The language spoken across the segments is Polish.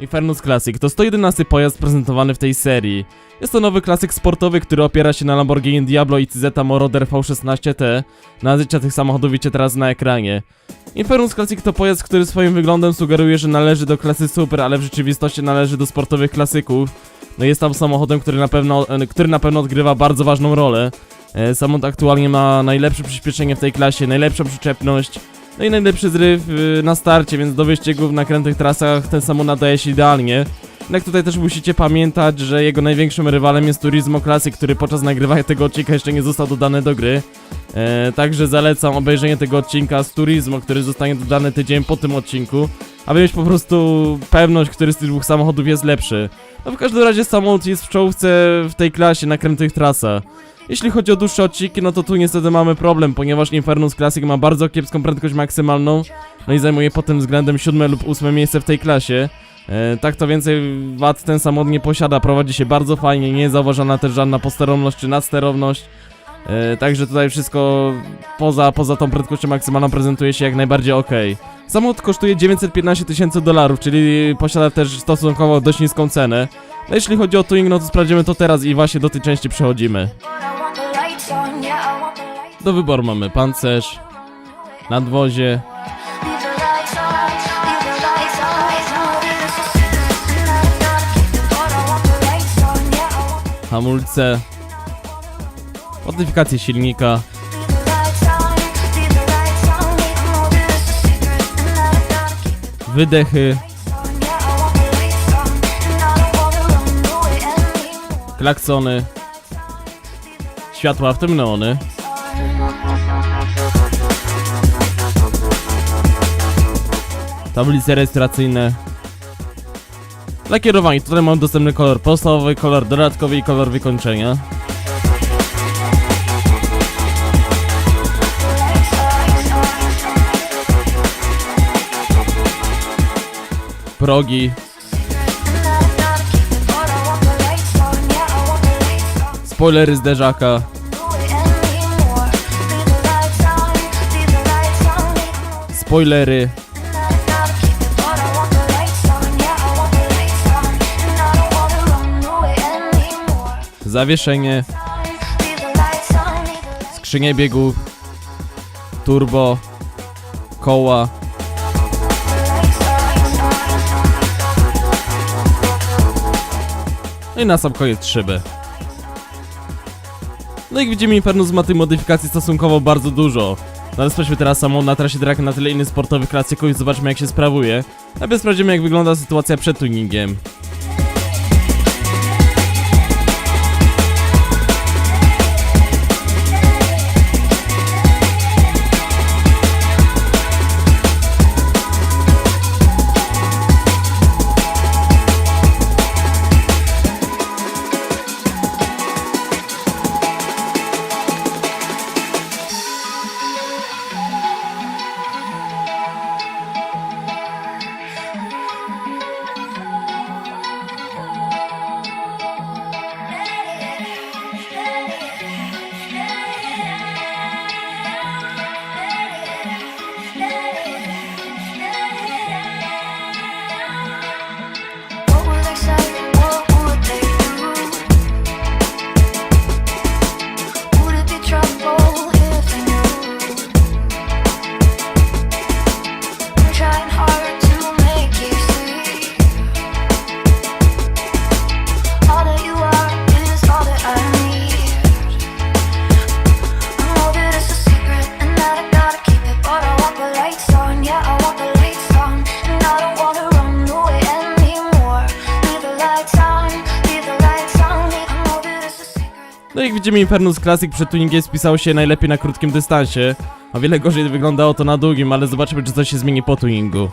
Infernus Classic to 111 pojazd prezentowany w tej serii. Jest to nowy klasyk sportowy, który opiera się na Lamborghini Diablo i CZ Moroder V16T. Nazwiska tych samochodów widzicie teraz na ekranie. Infernus Classic to pojazd, który swoim wyglądem sugeruje, że należy do klasy super, ale w rzeczywistości należy do sportowych klasyków. No jest tam samochodem, który na pewno, który na pewno odgrywa bardzo ważną rolę. E, Samochód aktualnie ma najlepsze przyspieszenie w tej klasie, najlepszą przyczepność, no i najlepszy zryw y, na starcie, więc do wyścigów na krętych trasach ten samochód nadaje się idealnie. Jak tutaj też musicie pamiętać, że jego największym rywalem jest Turismo Classic, który podczas nagrywania tego odcinka jeszcze nie został dodany do gry. E, także zalecam obejrzenie tego odcinka z Turismo, który zostanie dodany tydzień po tym odcinku, aby mieć po prostu pewność, który z tych dwóch samochodów jest lepszy. No w każdym razie samochód jest w czołówce w tej klasie na krętych trasach. Jeśli chodzi o dłuższe odcinki, no to tu niestety mamy problem, ponieważ Infernus Classic ma bardzo kiepską prędkość maksymalną, no i zajmuje pod tym względem siódme lub ósme miejsce w tej klasie. E, tak to więcej wad ten samochód nie posiada, prowadzi się bardzo fajnie, nie jest zauważana też żadna posterowność czy nadsterowność. E, także tutaj wszystko poza, poza tą prędkością maksymalną prezentuje się jak najbardziej ok. Samochód kosztuje 915 tysięcy dolarów, czyli posiada też stosunkowo dość niską cenę. No jeśli chodzi o tuning, no to sprawdzimy to teraz i właśnie do tej części przechodzimy. Do wyboru mamy pancerz, nadwozie, hamulce, modyfikacje silnika, wydechy, klaksony, światła, w tym neony, tablice rejestracyjne. Dla kierowania tutaj mam dostępny kolor podstawowy, kolor dodatkowy i kolor wykończenia. Progi, run away anymore. zawieszenie, skrzynie biegów, turbo, koła, no i na sam koniec szyby. No jak widzimy Infernus ma tej modyfikacji stosunkowo bardzo dużo. No ale sprawdźmy teraz samą na trasie Draka na tyle innych sportowych klasyków i zobaczmy jak się sprawuje. Najpierw sprawdzimy jak wygląda sytuacja przed tuningiem. No jak widzimy Infernus Classic przed tuningiem spisał się najlepiej na krótkim dystansie. O wiele gorzej wyglądało to na długim, ale zobaczymy czy coś się zmieni po tuningu.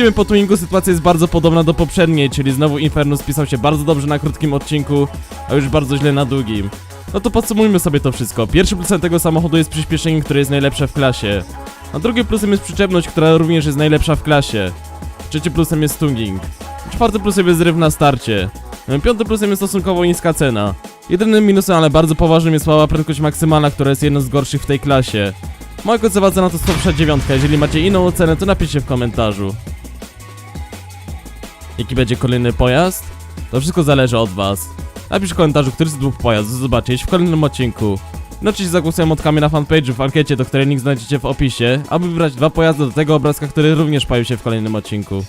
Widzimy po tuningu sytuacja jest bardzo podobna do poprzedniej, czyli znowu Infernus spisał się bardzo dobrze na krótkim odcinku, a już bardzo źle na długim. No to podsumujmy sobie to wszystko. Pierwszy plusem tego samochodu jest przyspieszenie, które jest najlepsze w klasie. A drugim plusem jest przyczepność, która również jest najlepsza w klasie. Trzecim plusem jest tunging. Czwartym plusem jest zryw na starcie. Piątym plusem jest stosunkowo niska cena. Jedynym minusem, ale bardzo poważnym jest słaba prędkość maksymalna, która jest jedną z gorszych w tej klasie. Moja końcowa cena to 169, jeżeli macie inną ocenę, to napiszcie w komentarzu. Jaki będzie kolejny pojazd? To wszystko zależy od was. Napisz w komentarzu, który z dwóch pojazdów zobaczyć w kolejnym odcinku. No oczywiście zagłosuję motkami na fanpage'u w ankiecie, do której link znajdziecie w opisie, aby wybrać dwa pojazdy do tego obrazka, który również pojawi się w kolejnym odcinku.